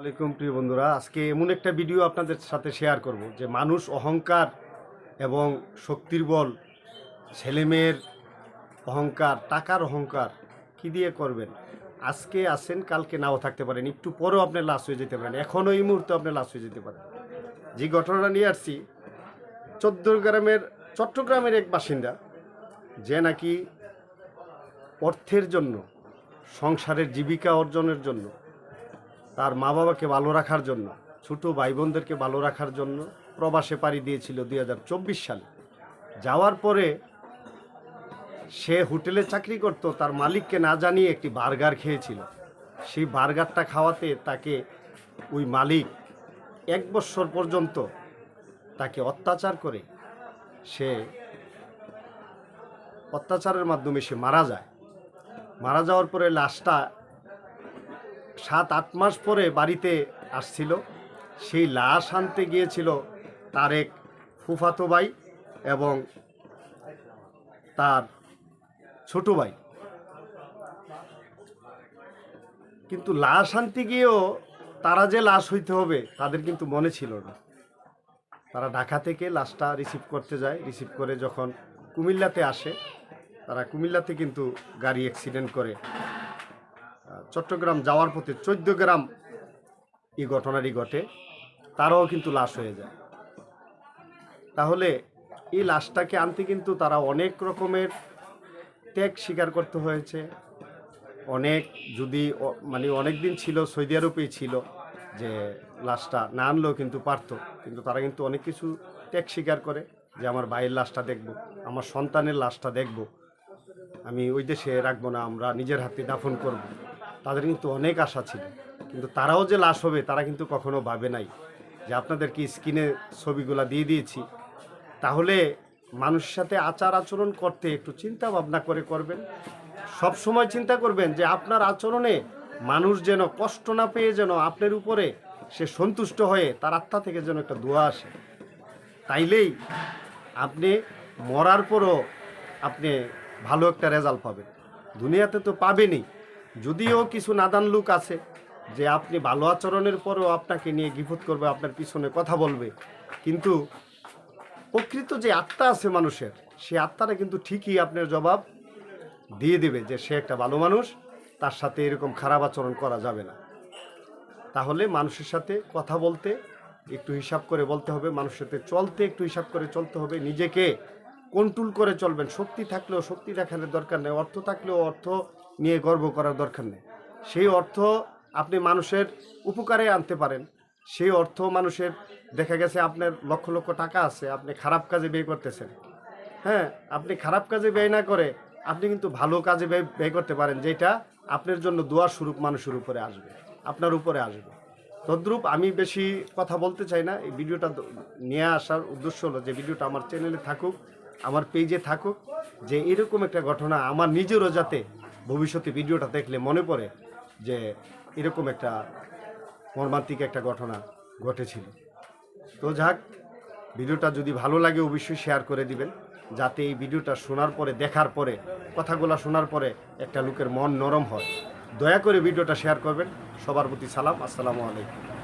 আলাইকুম প্রিয় বন্ধুরা, আজকে এমন একটা ভিডিও আপনাদের সাথে শেয়ার করব যে মানুষ অহংকার এবং শক্তির বল, ছেলেমেয়ের অহংকার, টাকার অহংকার কি দিয়ে করবেন? আজকে আসেন কালকে নাও থাকতে পারেন, একটু পরেও আপনি লাশ হয়ে যেতে পারেন, এখনও এই মুহূর্তে আপনি লাশ হয়ে যেতে পারেন। যে ঘটনাটা নিয়ে আসছি চট্টগ্রামের চট্টগ্রামের এক বাসিন্দা, যে নাকি অর্থের জন্য, সংসারের জীবিকা অর্জনের জন্য তার মা বাবাকে ভালো রাখার জন্য, ছোট ভাই বোনদেরকে ভালো রাখার জন্য প্রবাসে পাড়ি দিয়েছিল দু হাজার চব্বিশ সালে। যাওয়ার পরে সে হোটেলে চাকরি করত, তার মালিককে না জানিয়ে একটি বার্গার খেয়েছিল। সেই বার্গারটা খাওয়াতে তাকে ওই মালিক এক বৎসর পর্যন্ত তাকে অত্যাচার করে, সে অত্যাচারের মাধ্যমে সে মারা যায়। মারা যাওয়ার পরে লাশটা সাত, আট মাস পরে বাড়িতে আসছিল। সেই লাশ আনতে গিয়েছিল তার এক ফুফাতো ভাই এবং তার ছোট ভাই কিন্তু লাশ আনতে গিয়েও তারা যে লাশ হইতে হবে, তাদের কিন্তু মনে ছিল না। তারা ঢাকা থেকে লাশটা রিসিভ করতে যায়। রিসিভ করে যখন কুমিল্লাতে আসে, তারা কুমিল্লাতে কিন্তু গাড়ি অ্যাক্সিডেন্ট করে। চট্টগ্রাম যাওয়ার পথে চোদ্দ গ্রাম এই ঘটনাটি ঘটে, তারাও কিন্তু লাশ হয়ে যায়। তাহলে এই লাশটাকে আনতে কিন্তু তারা অনেক রকমের ত্যাগ স্বীকার করতে হয়েছে। অনেক যদি মানে অনেক দিন ছিল, সৌদি আরবেই ছিল যে লাশটা না আনলেও কিন্তু পারতো, কিন্তু তারা কিন্তু অনেক কিছু ত্যাগ স্বীকার করে যে আমার ভাইয়ের লাশটা দেখব, আমার সন্তানের লাশটা দেখব, আমি ওই দেশে রাখব না, আমরা নিজের হাতে দাফন করব। তাদের কিন্তু অনেক আশা ছিল। কিন্তু তারাও যে লাশ হবে, তারা কিন্তু কখনো ভাবে নাই যে আপনাদেরকে স্ক্রিনে ছবিগুলা দিয়ে দিয়েছি। তাহলে মানুষের সাথে আচার আচরণ করতে একটু চিন্তা ভাবনা করে করবেন। সব সময় চিন্তা করবেন যে আপনার আচরণে মানুষ যেন কষ্ট না পেয়ে যেন আপনার উপরে সে সন্তুষ্ট হয়ে তার আত্মা থেকে যেন একটা দোয়া আসে। তাইলেই আপনি মরার পরও আপনি ভালো একটা রেজাল্ট পাবেন। দুনিয়াতে তো পাবেনই। যদিও কিছু নাদান লোক আছে যে আপনি ভালো আচরণের পরেও আপনাকে নিয়ে গিফত করবে, আপনার পিছনে কথা বলবে। কিন্তু প্রকৃত যে আত্মা আছে মানুষের সেই আত্মাটা কিন্তু ঠিকই আপনার জবাব দিয়ে দেবে যে সে একটা ভালো মানুষ, তার সাথে এরকম খারাপ আচরণ করা যাবে না। তাহলে মানুষের সাথে কথা বলতে একটু হিসাব করে বলতে হবে, মানুষের সাথে চলতে একটু হিসাব করে চলতে হবে, নিজেকে কন্ট্রোল করে চলবেন। শক্তি থাকলেও শক্তি দেখানোর দরকার নেই, অর্থ থাকলেও অর্থ নিয়ে গর্ব করার দরকার নেই। সেই অর্থ আপনি মানুষের উপকারে আনতে পারেন। সেই অর্থ মানুষের দেখা গেছে আপনার লক্ষ লক্ষ টাকা আছে, আপনি খারাপ কাজে ব্যয় করতেছেন। হ্যাঁ আপনি খারাপ কাজে ব্যয় না করে আপনি কিন্তু ভালো কাজে ব্যয় ব্যয় করতে পারেন, যেটা আপনার জন্য দোয়ার স্বরূপ মানুষের উপরে আসবে, আপনার উপরে আসবে। তদ্রূপ আমি বেশি কথা বলতে চাই না। এই ভিডিওটা নিয়ে আসার উদ্দেশ্য হলো যে ভিডিওটা আমার চ্যানেলে থাকুক, আমার পেজে থাকুক, যে এরকম একটা ঘটনা আমার নিজেরও যাতে ভবিষ্যতে ভিডিওটা দেখলে মনে পড়ে যে এরকম একটা মর্মান্তিক একটা ঘটনা ঘটেছিল। তো যাক, ভিডিওটা যদি ভালো লাগে অবশ্যই শেয়ার করে দিবেন, যাতে এই ভিডিওটা শোনার পরে, দেখার পরে, কথাগুলো শোনার পরে একটা লোকের মন নরম হয়। দয়া করে ভিডিওটা শেয়ার করবেন। সবার প্রতি সালাম, আসসালামু আলাইকুম।